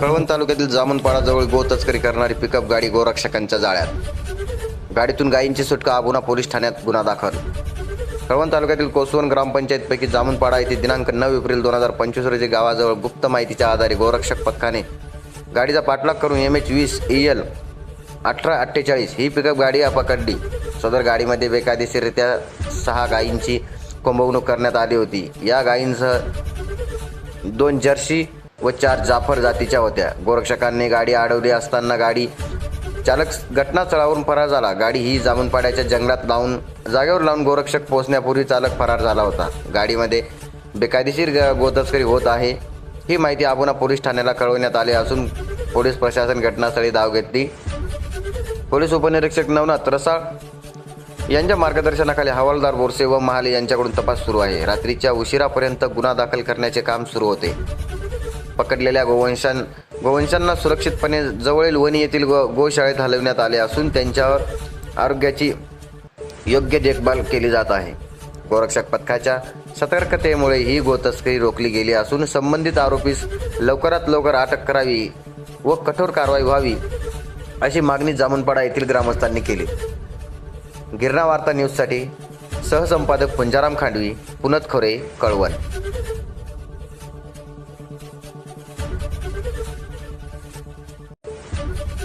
कळवण तालुक्यातील जामनपाडाजवळ गो तस्करी करणारी पिकअप गाडी गोरक्षकांच्या जाळ्यात. गाडीतून गायींची सुटका अबुना पोलीस ठाण्यात गुन्हा दाखल. कळवण तालुक्यातील कोसवण ग्रामपंचायतपैकी जामनपाडा येथे दिनांक नऊ एप्रिल दोन हजार पंचवीस रोजी गावाजवळ गुप्त माहितीच्या आधारे गोरक्षक पथकाने गाडीचा पाठलाग करून एम एच वीस ई एल अठरा अठ्ठेचाळीस ही पिकअप गाडी पकडली सदर गाडीमध्ये बेकायदेशीररित्या सहा गायींची कोंबवणूक करण्यात आली होती. या गायींसह दोन जर्सी व चार जाफर जातीच्या होत्या. गोरक्षकांनी गाडी अडवली असताना गाडी चालक घटनास्थळावरून फरार झाला. गाडी ही जामूनपाड्याच्या जंगलात लावून जागेवर लावून गोरक्षक पोहोचण्यापूर्वी चालक फरार झाला होता. गाडीमध्ये बेकायदेशीर गोतस्करी होत आहे. ही माहिती आबुना पोलीस ठाण्याला कळवण्यात आली असून पोलीस प्रशासन घटनास्थळी धाव घेतली. पोलीस उपनिरीक्षक नवनाथ रसाळ यांच्या मार्गदर्शनाखाली हवालदार बोरसे व महाले यांच्याकडून तपास सुरू आहे. रात्रीच्या उशिरापर्यंत गुन्हा दाखल करण्याचे काम सुरू होते. पकडलेल्या गोवंशां गोवंशांना सुरक्षितपणे जवळील वणी येथील गो गोशाळेत हलवण्यात आले असून त्यांच्यावर आरोग्याची योग्य देखभाल केली जात आहे. गोरक्षक पथकाच्या सतर्कतेमुळे ही गोतस्करी रोखली गेली असून संबंधित आरोपीस लवकरात लवकर अटक करावी व कठोर कारवाई व्हावी अशी मागणी जामनपाडा येथील ग्रामस्थांनी केली. गिरणा वार्ता न्यूजसाठी सहसंपादक पुंजाराम खांडवी पुनत खोरे कळवण.